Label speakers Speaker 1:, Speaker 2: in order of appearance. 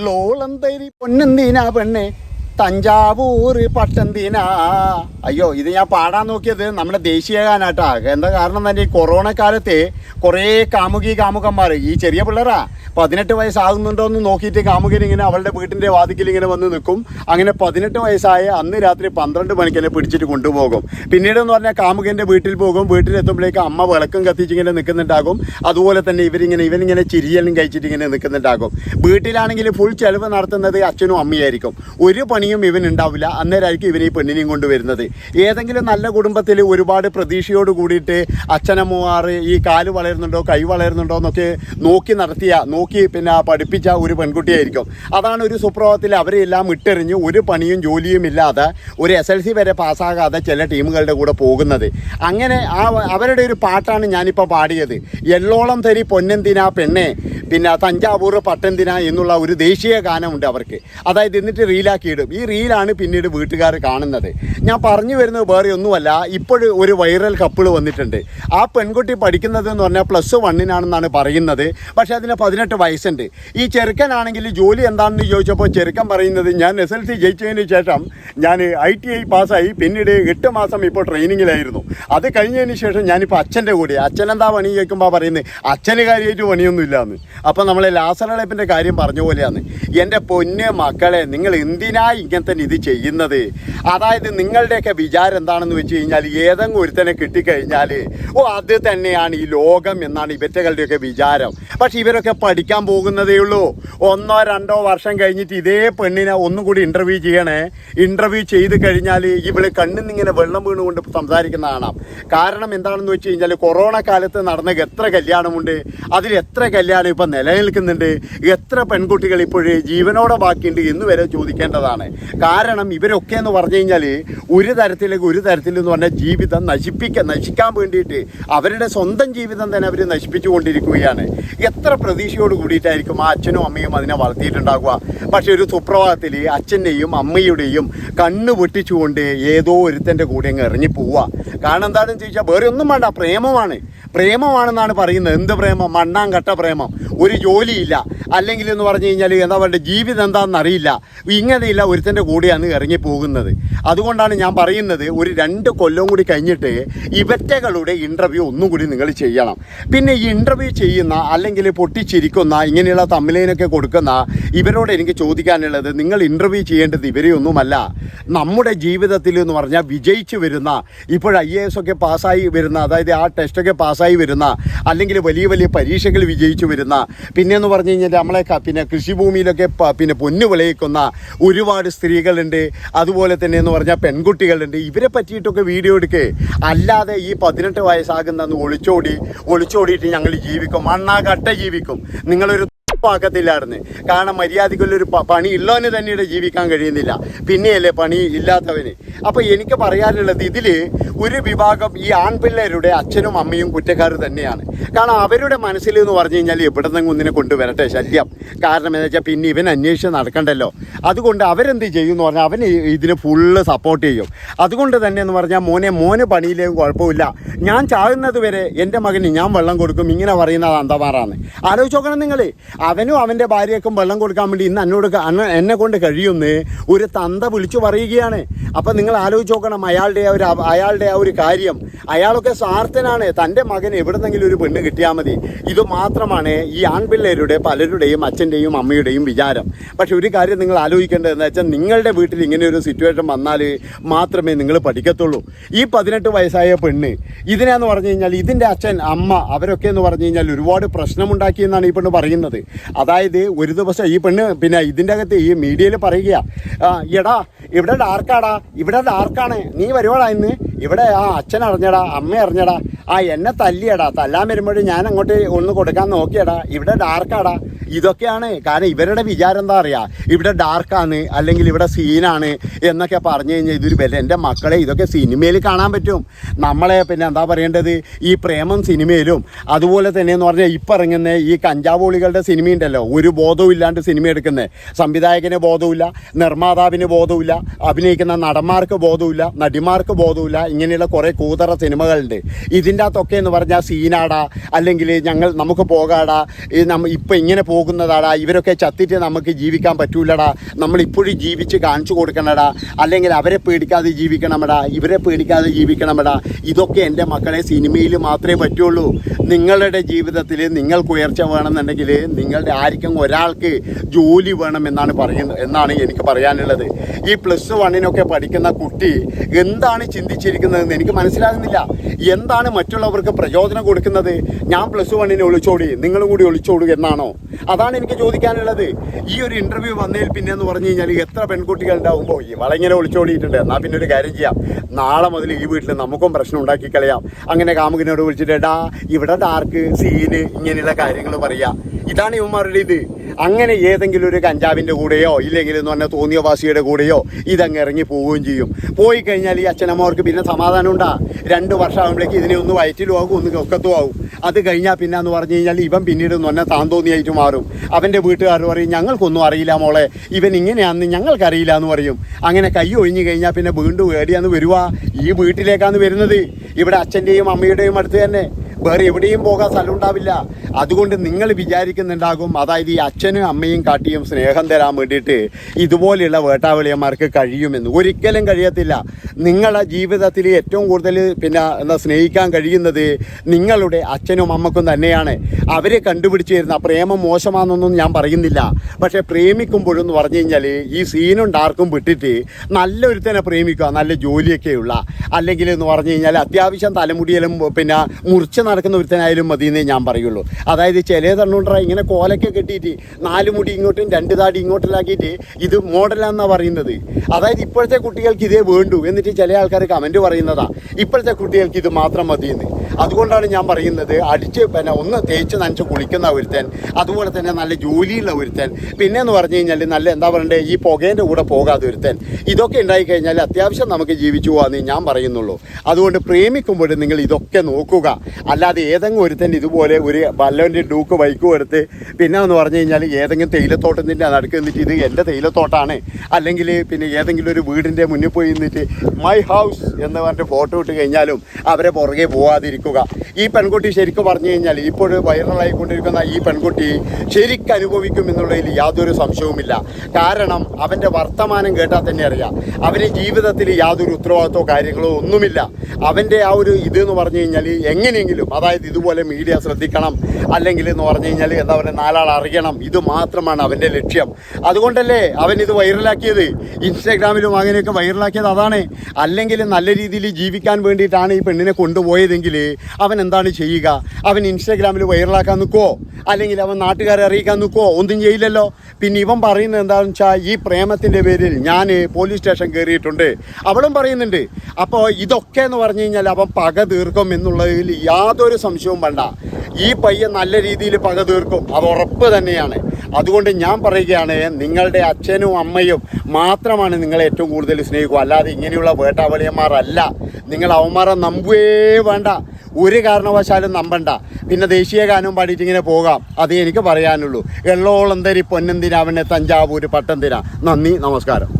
Speaker 1: എല്ലോളം തരി പൊന്നെന്തിനാ പെണ്ണെ. തഞ്ചാവൂര് പട്ടന്തിന. അയ്യോ ഇത് ഞാൻ പാടാൻ നോക്കിയത് നമ്മുടെ ദേശീയ ഗാനാട്ടാ എന്താ കാരണം തന്നെ ഈ കൊറോണ കാലത്ത് കുറേ കാമുകി കാമുകന്മാർ ഈ ചെറിയ പിള്ളേരാ പതിനെട്ട് വയസ്സാകുന്നുണ്ടോ എന്ന് നോക്കിയിട്ട് കാമുകൻ ഇങ്ങനെ അവളുടെ വീട്ടിന്റെ വാതിക്കൽ ഇങ്ങനെ വന്ന് നിൽക്കും. അങ്ങനെ പതിനെട്ട് വയസ്സായ അന്ന് രാത്രി പന്ത്രണ്ട് മണിക്ക് എന്നെ പിടിച്ചിട്ട് കൊണ്ടുപോകും. പിന്നീട് എന്ന് പറഞ്ഞാൽ കാമുകന്റെ വീട്ടിൽ പോകും. വീട്ടിലെത്തുമ്പോഴേക്ക് അമ്മ വിളക്കും കത്തിച്ച് ഇങ്ങനെ നിൽക്കുന്നുണ്ടാകും. അതുപോലെ തന്നെ ഇവരിങ്ങനെ ഇവനിങ്ങനെ ചിരിയെല്ലാം കഴിച്ചിട്ട് ഇങ്ങനെ നിൽക്കുന്നുണ്ടാകും. വീട്ടിലാണെങ്കിൽ ഫുൾ ചെലവ് നടത്തുന്നത് അച്ഛനും അമ്മയായിരിക്കും. ഒരു പണിയും ഇവൻ ഉണ്ടാവില്ല. അന്നേരമായിരിക്കും ഇവൻ ഈ പെണ്ണിനെയും കൊണ്ടുവരുന്നത് ഏതെങ്കിലും നല്ല കുടുംബത്തിൽ ഒരുപാട് പ്രതീക്ഷയോട് കൂടിയിട്ട് അച്ഛനമ്മമാർ ഈ കാൽ വളരുന്നുണ്ടോ കൈ വളരുന്നുണ്ടോ എന്നൊക്കെ നോക്കി നടത്തിയ നോക്കി പിന്നെ പഠിപ്പിച്ച ഒരു പെൺകുട്ടിയായിരിക്കും. അതാണ് ഒരു സുപ്രഭാതത്തിൽ അവരെല്ലാം ഇട്ടെറിഞ്ഞ് ഒരു പണിയും ജോലിയും ഇല്ലാതെ ഒരു എസ് എൽ സി വരെ പാസ്സാകാതെ ചില ടീമുകളുടെ കൂടെ പോകുന്നത്. അങ്ങനെ ആ അവരുടെ ഒരു പാട്ടാണ് ഞാനിപ്പോൾ പാടിയത്. എല്ലോളം തരി പൊന്നെന്തിനാ പെണ്ണെ? പിന്നെ തഞ്ചാവൂർ പട്ടെന്തിന എന്നുള്ള ഒരു ദേശീയ ഗാനമുണ്ട് അവർക്ക്. അതായത് എന്നിട്ട് റീലാക്കിയിടും ഈ റീലാണ് പിന്നീട് വീട്ടുകാർ കാണുന്നത്. ഞാൻ പറഞ്ഞു വരുന്നത് വേറെ ഒന്നുമല്ല ഇപ്പോൾ ഒരു വൈറൽ കപ്പിൾ വന്നിട്ടുണ്ട്. ആ പെൺകുട്ടി പഠിക്കുന്നത് എന്ന് പറഞ്ഞാൽ പ്ലസ് വണ്ണിനാണെന്നാണ് പറയുന്നത്. പക്ഷേ അതിന് പതിനെട്ട് വയസ്സുണ്ട്. ഈ ചെറുക്കനാണെങ്കിൽ ജോലി എന്താണെന്ന് ചോദിച്ചപ്പോൾ ചെറുക്കൻ പറയുന്നത് ഞാൻ എസ് എൽ സി ജയിച്ചതിന് ശേഷം ഞാൻ ഐ ടി ഐ പാസ്സായി പിന്നീട് എട്ട് മാസം ഇപ്പോൾ ട്രെയിനിങ്ങിലായിരുന്നു അത് കഴിഞ്ഞതിന് ശേഷം ഞാനിപ്പോൾ അച്ഛന്റെ കൂടെ. അച്ഛൻ എന്താ പണി കേൾക്കുമ്പോൾ പറയുന്നത് അച്ഛന് കാര്യമായിട്ട് പണിയൊന്നും ഇല്ലാന്ന് അപ്പോൾ നമ്മൾ ലാസറളപ്പിന്റെ കാര്യം പറഞ്ഞ പോലെയാണ്. എന്റെ പൊന്ന് മക്കളെ നിങ്ങൾ എന്തിനാ ഇങ്ങനത്തെ നിധി ചെയ്യുന്നത്? അതായത് നിങ്ങളുടെയൊക്കെ വിചാരം എന്താണെന്ന് വെച്ച് കഴിഞ്ഞാൽ ഏതെങ്കിലും ഒരുത്തനെ കിട്ടിക്കഴിഞ്ഞാൽ ഓ അത് തന്നെയാണ് ഈ ലോകം എന്നാണ് ഇവറ്റകളുടെയൊക്കെ വിചാരം. പക്ഷെ ഇവരൊക്കെ പഠിക്കാൻ പോകുന്നതേ ഉള്ളൂ. ഒന്നോ രണ്ടോ വർഷം കഴിഞ്ഞിട്ട് ഇതേ പെണ്ണിനെ ഒന്നും കൂടി ഇന്റർവ്യൂ ചെയ്യണേ. ഇന്റർവ്യൂ ചെയ്ത് കഴിഞ്ഞാൽ ഇവൾ കണ്ണിന്നിങ്ങനെ വെള്ളം വീണുകൊണ്ട് സംസാരിക്കുന്ന കാണാം. കാരണം എന്താണെന്ന് വെച്ച് കഴിഞ്ഞാൽ കൊറോണ കാലത്ത് നടന്ന എത്ര കല്യാണമുണ്ട് അതിൽ എത്ര കല്യാണം ഇപ്പം നിലനിൽക്കുന്നുണ്ട് എത്ര പെൺകുട്ടികൾ ഇപ്പോഴേ ജീവനോടെ ബാക്കിയുണ്ട് എന്ന് വരെ ചോദിക്കേണ്ടതാണ്. കാരണം ഇവരൊക്കെ എന്ന് പറഞ്ഞു കഴിഞ്ഞാൽ ഒരു തരത്തിലേക്ക് ഒരു തരത്തിലെന്ന് പറഞ്ഞാൽ ജീവിതം നശിപ്പിക്കാൻ നശിക്കാൻ വേണ്ടിയിട്ട് അവരുടെ സ്വന്തം ജീവിതം തന്നെ അവർ നശിപ്പിച്ചുകൊണ്ടിരിക്കുകയാണ്. എത്ര പ്രതീക്ഷയോട് കൂടിയിട്ടായിരിക്കും ആ അച്ഛനും അമ്മയും അതിനെ വളർത്തിയിട്ടുണ്ടാകുക പക്ഷേ ഒരു സുപ്രഭാതത്തിൽ അച്ഛന്റെയും അമ്മയുടെയും കണ്ണ് പൊട്ടിച്ചുകൊണ്ട് ഏതോ ഒരുത്തന്റെ കൂടെ അങ്ങ് ഇറങ്ങി പോവുക കാരണം എന്താണെന്ന് ചോദിച്ചാൽ വേറെ ഒന്നും വേണ്ട പ്രേമമാണ്. പ്രേമമാണെന്നാണ് പറയുന്നത്. എന്ത് പ്രേമം? മണ്ണാങ്കട്ട പ്രേമം. ഒരു ജോലിയില്ല. അല്ലെങ്കിൽ എന്ന് പറഞ്ഞു കഴിഞ്ഞാൽ എന്താ പറയുക ജീവിതം എന്താണെന്ന് അറിയില്ല. ഇങ്ങനെയില്ല ഒരുത്തന്റെ കൂടെയാണ് ഇറങ്ങി പോകുന്നത്. അതുകൊണ്ടാണ് ഞാൻ പറയുന്നത് ഒരു രണ്ട് കൊല്ലം കൂടി കഴിഞ്ഞിട്ട് ഇവറ്റകളുടെ ഇന്റർവ്യൂ ഒന്നും കൂടി നിങ്ങൾ ചെയ്യണം. പിന്നെ ഈ ഇന്റർവ്യൂ ചെയ്യുന്ന അല്ലെങ്കിൽ പൊട്ടിച്ചിരിക്കുന്ന ഇങ്ങനെയുള്ള തമ്മിലേനൊക്കെ കൊടുക്കുന്ന ഇവരോട് എനിക്ക് ചോദിക്കാനുള്ളത് നിങ്ങൾ ഇന്റർവ്യൂ ചെയ്യേണ്ടത് ഇവരെയൊന്നുമല്ല. നമ്മുടെ ജീവിതത്തിൽ എന്ന് പറഞ്ഞാൽ വിജയിച്ചു വരുന്ന ഇപ്പോൾ ഐ എ എസ് ഒക്കെ പാസ്സായി വരുന്ന അതായത് ആ ടെസ്റ്റൊക്കെ പാസ്സായി വരുന്ന അല്ലെങ്കിൽ വലിയ വലിയ പരീക്ഷകൾ വിജയിച്ചു വരുന്ന പിന്നെ എന്ന് പറഞ്ഞു കഴിഞ്ഞാൽ നമ്മളെ പിന്നെ കൃഷിഭൂമിയിലൊക്കെ പിന്നെ പൊന്നു വിളയിക്കുന്ന ഒരുപാട് സ്ത്രീകളുണ്ട്. അതുപോലെ തന്നെ എന്ന് പറഞ്ഞാൽ പെൺകുട്ടികളുണ്ട്. ഇവരെ പറ്റിയിട്ടൊക്കെ വീഡിയോ എടുക്കേ. അല്ലാതെ ഈ പതിനെട്ട് വയസ്സാകുന്ന ഒളിച്ചോടി ഒളിച്ചോടിയിട്ട് ഞങ്ങൾ ജീവിക്കും. മണ്ണാകട്ട ജീവിക്കും. നിങ്ങളൊരു പാക്കത്തില്ലായിരുന്നു കാരണം മര്യാദക്കുള്ളൊരു പ- പണി ഉള്ളവന് തന്നെ ഇവിടെ ജീവിക്കാൻ കഴിയുന്നില്ല. പിന്നെയല്ലേ പണി ഇല്ലാത്തവന്. അപ്പോൾ എനിക്ക് പറയാനുള്ളത് ഇതിൽ ഒരു വിഭാഗം ഈ ആൺപിള്ളേരുടെ അച്ഛനും അമ്മയും കുറ്റക്കാർ തന്നെയാണ്. കാരണം അവരുടെ മനസ്സിൽ എന്ന് പറഞ്ഞു കഴിഞ്ഞാൽ എവിടെ നിന്നും ഒന്നിനെ കൊണ്ടുവരട്ടെ ശല്യം. കാരണം എന്താ വെച്ചാൽ പിന്നെ ഇവൻ അന്വേഷിച്ച് നടക്കണ്ടല്ലോ. അതുകൊണ്ട് അവരെന്ത് ചെയ്യും എന്ന് പറഞ്ഞാൽ അവന് ഇതിന് ഫുള്ള് സപ്പോർട്ട് ചെയ്യും. അതുകൊണ്ട് തന്നെ എന്ന് പറഞ്ഞാൽ മോനെ മോന് പണിയിലേക്കും കുഴപ്പമില്ല. ഞാൻ ചാകുന്നത് വരെ എന്റെ മകന് ഞാൻ വെള്ളം കൊടുക്കും ഇങ്ങനെ പറയുന്നത് അന്തമാറാണ് ആലോചിച്ച് നോക്കണം നിങ്ങൾ അവനും അവന്റെ ഭാര്യയ്ക്കും വെള്ളം കൊടുക്കാൻ വേണ്ടി ഇന്ന് എന്നോട് എന്നെ കൊണ്ട് കഴിയുമെന്ന് ഒരു തന്ത വിളിച്ചു പറയുകയാണ്. അപ്പം നിങ്ങൾ ആലോചിച്ച് നോക്കണം അയാളുടെ ഒരു അയാളുടെ ആ ഒരു കാര്യം. അയാളൊക്കെ സ്വാർത്ഥനാണ്. തന്റെ മകൻ എവിടെന്നെങ്കിലും ഒരു പെണ്ണ് കിട്ടിയാൽ മതി. ഇത് മാത്രമാണ് ഈ ആൺപിള്ളേരുടെ പലരുടെയും അച്ഛന്റെയും അമ്മയുടെയും വിചാരം. പക്ഷെ ഒരു കാര്യം നിങ്ങൾ ആലോചിക്കേണ്ടത് എന്ന് വെച്ചാൽ നിങ്ങളുടെ വീട്ടിൽ ഇങ്ങനെ ഒരു സിറ്റുവേഷൻ വന്നാൽ മാത്രമേ നിങ്ങൾ പഠിക്കത്തുള്ളൂ. ഈ പതിനെട്ട് വയസ്സായ പെണ്ണ് ഇതിനാന്ന് പറഞ്ഞു കഴിഞ്ഞാൽ ഇതിന്റെ അച്ഛൻ അമ്മ അവരൊക്കെ എന്ന് പറഞ്ഞു കഴിഞ്ഞാൽ ഒരുപാട് പ്രശ്നമുണ്ടാക്കിയെന്നാണ് ഈ പെണ്ണ് പറയുന്നത്. അതായത് ഒരു ദിവസം ഈ പെണ്ണ് പിന്നെ ഇതിന്റെ അകത്ത് ഈ മീഡിയയിൽ പറയുക എടാ ഇവിടെ ഡാർക്കാടാ ഇവിടെ ഡാർക്കാണ് നീ വരുവാടാ ഇന്ന്? ഇവിടെ ആ അച്ഛൻ അറിഞ്ഞടാ അമ്മ അറിഞ്ഞടാ ആ എന്നെ തല്ലിയടാ തല്ലാൻ വരുമ്പോഴും ഞാൻ അങ്ങോട്ട് ഒന്ന് കൊടുക്കാൻ നോക്കിയടാ ഇവിടെ ഡാർക്കാടാ. ഇതൊക്കെയാണ്. കാരണം ഇവരുടെ വിചാരം എന്താ അറിയാ? ഇവിടെ ഡാർക്കാണ് അല്ലെങ്കിൽ ഇവിടെ സീനാണ് എന്നൊക്കെ പറഞ്ഞു കഴിഞ്ഞാൽ ഇതൊരു വില. എന്റെ മക്കളെ ഇതൊക്കെ സിനിമയിൽ കാണാൻ പറ്റും. നമ്മളെ പിന്നെ എന്താ പറയേണ്ടത്? ഈ പ്രേമം സിനിമയിലും അതുപോലെ തന്നെ എന്ന് പറഞ്ഞാൽ ഇപ്പം ഇറങ്ങുന്ന ഈ കഞ്ചാവോളികളുടെ സിനിമയുണ്ടല്ലോ ഒരു ബോധവും ഇല്ലാണ്ട് സിനിമ എടുക്കുന്നത് സംവിധായകന് ബോധമില്ല നിർമ്മാതാവിന് ബോധമില്ല അഭിനയിക്കുന്ന നടന്മാർക്ക് ബോധമില്ല നടിമാർക്ക് ബോധമില്ല ഇങ്ങനെയുള്ള കുറേ കൂതറ സിനിമകളുണ്ട് ഇതിന്റെ അകത്തൊക്കെ എന്ന് പറഞ്ഞാൽ സീനാടാ അല്ലെങ്കിൽ ഞങ്ങൾ നമുക്ക് പോകാടാ നമ്മ ഇപ്പം ഇങ്ങനെ പോകുന്നതാടാ. ഇവരൊക്കെ ചത്തിട്ട് നമുക്ക് ജീവിക്കാൻ പറ്റൂലടാ. നമ്മളിപ്പോഴും ജീവിച്ച് കാണിച്ചു കൊടുക്കണടാ. അല്ലെങ്കിൽ അവരെ പേടിക്കാതെ ജീവിക്കണമടാ. ഇവരെ പേടിക്കാതെ ജീവിക്കണമടാ. ഇതൊക്കെ എന്റെ മക്കളെ സിനിമയിൽ മാത്രമേ പറ്റുള്ളൂ. നിങ്ങളുടെ ജീവിതത്തിൽ നിങ്ങൾക്ക് ഉയർച്ച വേണമെന്നുണ്ടെങ്കിൽ നിങ്ങളുടെ ആർക്കും ഒരാൾക്ക് ജോലി വേണമെന്നാണ് പറയുന്നത് എന്നാണ് എനിക്ക് പറയാനുള്ളത്. ഈ പ്ലസ് വണ്ണിനൊക്കെ പഠിക്കുന്ന കുട്ടി എന്താണ് ചിന്തിച്ചിരിക്കുന്നതെന്ന് എനിക്ക് മനസ്സിലാകുന്നില്ല. എന്താണ് മറ്റുള്ളവർക്ക് പ്രചോദനം കൊടുക്കുന്നത്? ഞാൻ പ്ലസ് വണ്ണിനെ ഒളിച്ചോടി നിങ്ങളും കൂടി ഒളിച്ചോടു എന്നാണോ? അതാണ് എനിക്ക് ചോദിക്കാനുള്ളത്. ഈ ഒരു ഇന്റർവ്യൂ വന്നതിൽ പിന്നെ എന്ന് പറഞ്ഞു കഴിഞ്ഞാൽ എത്ര പെൺകുട്ടികൾ ഉണ്ടാവുമ്പോൾ ഇവളെങ്ങനെ വളങ്ങനെ ഒളിച്ചോടിയിട്ടുണ്ട്. എന്നാൽ പിന്നെ ഒരു കാര്യം ചെയ്യാം. നാളെ മുതൽ ഈ വീട്ടിൽ നമുക്കും പ്രശ്നം ഉണ്ടാക്കി കളയാം. അങ്ങനെ കാമുകിനോട് വിളിച്ചിട്ട് എടാ ഇവിടെ ഡാർക്ക് സീന് ഇങ്ങനെയുള്ള കാര്യങ്ങൾ പറയാ. ഇതാണ് ഇവന്മാരുടെ ഇത്. അങ്ങനെ ഏതെങ്കിലും ഒരു കഞ്ചാവിന്റെ കൂടെയോ ഇല്ലെങ്കിൽ എന്ന് പറഞ്ഞാൽ തോന്നിയവാസിയുടെ കൂടെയോ ഇതങ്ങ് ഇറങ്ങി പോവുകയും ചെയ്യും. പോയി കഴിഞ്ഞാൽ ഈ അച്ഛനമ്മമാർക്ക് പിന്നെ സമാധാനം ഉണ്ടാ. രണ്ട് വർഷമാകുമ്പോഴേക്ക് ഇതിനെ ഒന്ന് വയറ്റിലും ആകും ഒന്ന് ഒക്കത്തും ആകും. അത് കഴിഞ്ഞാൽ പിന്നെ എന്ന് പറഞ്ഞു കഴിഞ്ഞാൽ ഇവൻ പിന്നീട് എന്ന് പറഞ്ഞാൽ താൻ തോന്നിയായിട്ട് മാറും. അവന്റെ വീട്ടുകാർ പറയും ഞങ്ങൾക്കൊന്നും അറിയില്ല മോളെ. ഇവൻ ഇങ്ങനെയാണെന്ന് ഞങ്ങൾക്കറിയില്ല എന്ന് പറയും. അങ്ങനെ കൈ ഒഴിഞ്ഞു കഴിഞ്ഞാൽ പിന്നെ വീണ്ടും ഏടിയാന്ന് വരുവാ. ഈ വീട്ടിലേക്കാണ് വരുന്നത്. ഇവിടെ അച്ഛന്റെയും അമ്മയുടെയും അടുത്ത് തന്നെ. വേറെ എവിടെയും പോകാൻ സ്ഥലം ഉണ്ടാവില്ല. അതുകൊണ്ട് നിങ്ങൾ വിചാരിക്കുന്നുണ്ടാകും അതായത് ഈ അച്ഛനും അമ്മയും കാട്ടിയും സ്നേഹം തരാൻ വേണ്ടിയിട്ട് ഇതുപോലെയുള്ള വേട്ടാവളിയന്മാർക്ക് കഴിയുമെന്ന്. ഒരിക്കലും കഴിയത്തില്ല. നിങ്ങളുടെ ജീവിതത്തിൽ ഏറ്റവും കൂടുതൽ പിന്നെ എന്താ സ്നേഹിക്കാൻ കഴിയുന്നത് നിങ്ങളുടെ അച്ഛനും അമ്മക്കും തന്നെയാണ്. അവരെ കണ്ടുപിടിച്ച് തരുന്ന പ്രേമം മോശമാണെന്നൊന്നും ഞാൻ പറയുന്നില്ല. പക്ഷേ പ്രേമിക്കുമ്പോഴെന്ന് പറഞ്ഞു കഴിഞ്ഞാൽ ഈ സീനും ഡാർക്കും വിട്ടിട്ട് നല്ലൊരുത്തനെ പ്രേമിക്കുക നല്ല ജോലിയൊക്കെയുള്ള. അല്ലെങ്കിൽ എന്ന് പറഞ്ഞു കഴിഞ്ഞാൽ അത്യാവശ്യം തലമുടിയിലും പിന്നെ മുറിച്ച് നടക്കുന്ന ഒരുത്തനായാലും മതി എന്നേ ഞാൻ പറയുള്ളൂ. അതായത് ചില തണ്ണുണ്ടറ ഇങ്ങനെ കോലൊക്കെ കെട്ടിയിട്ട് നാല് മുടി ഇങ്ങോട്ടും രണ്ട് താടി ഇങ്ങോട്ടിലാക്കിയിട്ട് ഇത് മോഡലാന്നാണ് പറയുന്നത്. അതായത് ഇപ്പോഴത്തെ കുട്ടികൾക്ക് ഇതേ വേണ്ടു. എന്നിട്ട് ചില ആൾക്കാർ കമന്റ് പറയുന്നതാ. ഇപ്പോഴത്തെ കുട്ടികൾക്ക് ഇത് മാത്രം മതിയെന്ന്. അതുകൊണ്ടാണ് ഞാൻ പറയുന്നത് അടിച്ച് പിന്നെ ഒന്ന് തേച്ച് നനച്ച് കുളിക്കുന്ന ഒരുത്തൻ അതുപോലെ തന്നെ നല്ല ജോലിയുള്ള ഒരുത്തൻ പിന്നെ എന്ന് പറഞ്ഞു കഴിഞ്ഞാൽ നല്ല എന്താ പറയണ്ടേ ഈ പുകേന്റെ കൂടെ പോകാതെ ഒരുത്തൻ. ഇതൊക്കെ ഉണ്ടായിക്കഴിഞ്ഞാൽ അത്യാവശ്യം നമുക്ക് ജീവിച്ചു പോകാമെന്ന് ഞാൻ പറയുന്നുള്ളൂ. അതുകൊണ്ട് പ്രേമിക്കുമ്പോൾ നിങ്ങൾ ഇതൊക്കെ നോക്കുക. അല്ലാതെ ഏതെങ്കിലും ഒരുത്തൻ ഇതുപോലെ ഒരു വല്ലവന്റെ ഡൂക്ക് ബൈക്കും എടുത്ത് പിന്നെ എന്ന് പറഞ്ഞു കഴിഞ്ഞാൽ ഏതെങ്കിലും തേയിലത്തോട്ടത്തിന്റെ നടുക്ക് നിന്നിട്ട് ഇത് എന്റെ തേയിലത്തോട്ടാണ്. അല്ലെങ്കിൽ പിന്നെ ഏതെങ്കിലും ഒരു വീടിന്റെ മുന്നിൽ പോയി നിന്നിട്ട് മൈ ഹൗസ് എന്ന് പറഞ്ഞിട്ട് ഫോട്ടോ ഇട്ട് കഴിഞ്ഞാലും അവരെ പുറകെ പോവാതിരിക്കുക ഈ പെൺകുട്ടി ശരിക്കും പറഞ്ഞു കഴിഞ്ഞാൽ ഇപ്പോൾ വൈറലായിക്കൊണ്ടിരിക്കുന്ന ഈ പെൺകുട്ടി ശരിക്കും അനുഭവിക്കും എന്നുള്ളതിൽ യാതൊരു സംശയവുമില്ല. കാരണം അവന്റെ വർത്തമാനം കേട്ടാൽ തന്നെ അറിയാം. അവന് ജീവിതത്തിൽ യാതൊരു ഉത്തരവാദിത്തമോ കാര്യങ്ങളോ ഒന്നുമില്ല. അവന്റെ ആ ഒരു ഇത് എന്ന് പറഞ്ഞു കഴിഞ്ഞാൽ എങ്ങനെയെങ്കിലും അതായത് ഇതുപോലെ മീഡിയ ശ്രദ്ധിക്കണം അല്ലെങ്കിൽ എന്ന് പറഞ്ഞു കഴിഞ്ഞാൽ എന്താ പറയുക നാലാൾ അറിയണം. ഇത് മാത്രമാണ് അവന്റെ ലക്ഷ്യം. അതുകൊണ്ടല്ലേ അവൻ ഇത് വൈറലാക്കിയത്? ഇൻസ്റ്റാഗ്രാമിലും അങ്ങനെയൊക്കെ വൈറലാക്കിയത് അതാണ്. അല്ലെങ്കിൽ നല്ല രീതിയിൽ ജീവിക്കാൻ വേണ്ടിയിട്ടാണ് ഈ പെണ്ണിനെ കൊണ്ടുപോയതെങ്കിൽ അവൻ എന്താണ് ചെയ്യുക? അവൻ ഇൻസ്റ്റാഗ്രാമിൽ വൈറലാക്കാൻ നിൽക്കുമോ അല്ലെങ്കിൽ അവൻ നാട്ടുകാരെ അറിയിക്കാൻ നിൽക്കുമോ ഒന്നും ചെയ്യില്ലല്ലോ. പിന്നെ ഇവൻ പറയുന്നത് എന്താണെന്ന് വെച്ചാൽ ഈ പ്രേമത്തിന്റെ പേരിൽ ഞാൻ പോലീസ് സ്റ്റേഷൻ കയറിയിട്ടുണ്ട്. അവളും പറയുന്നുണ്ട്. അപ്പോൾ ഇതൊക്കെ എന്ന് പറഞ്ഞു കഴിഞ്ഞാൽ അവൻ പക തീർക്കും എന്നുള്ളതിൽ യാതൊരു സംശയവും വേണ്ട. ഈ പയ്യൻ നല്ല രീതിയിൽ പക തീർക്കും. അത് ഉറപ്പ് തന്നെയാണ്. അതുകൊണ്ട് ഞാൻ പറയുകയാണ് നിങ്ങളുടെ അച്ഛനും അമ്മയും മാത്രമാണ് നിങ്ങളെ ഏറ്റവും കൂടുതൽ സ്നേഹിക്കുക. അല്ലാതെ ഇങ്ങനെയുള്ള വേട്ടാവളിയന്മാരല്ല. നിങ്ങൾ അവന്മാരെ നമ്പുവേ വേണ്ട. ഒരു കാരണവശാലും നമ്പണ്ട. പിന്നെ ദേശീയ ഗാനം പാടിയിട്ട് ഇങ്ങനെ പോകാം. അതേ എനിക്ക് പറയാനുള്ളൂ. എള്ളോളം തരി പൊന്നെന്തിനാ അവനെ തഞ്ചാവൂര് പട്ടെന്തിനാ? നന്ദി നമസ്കാരം.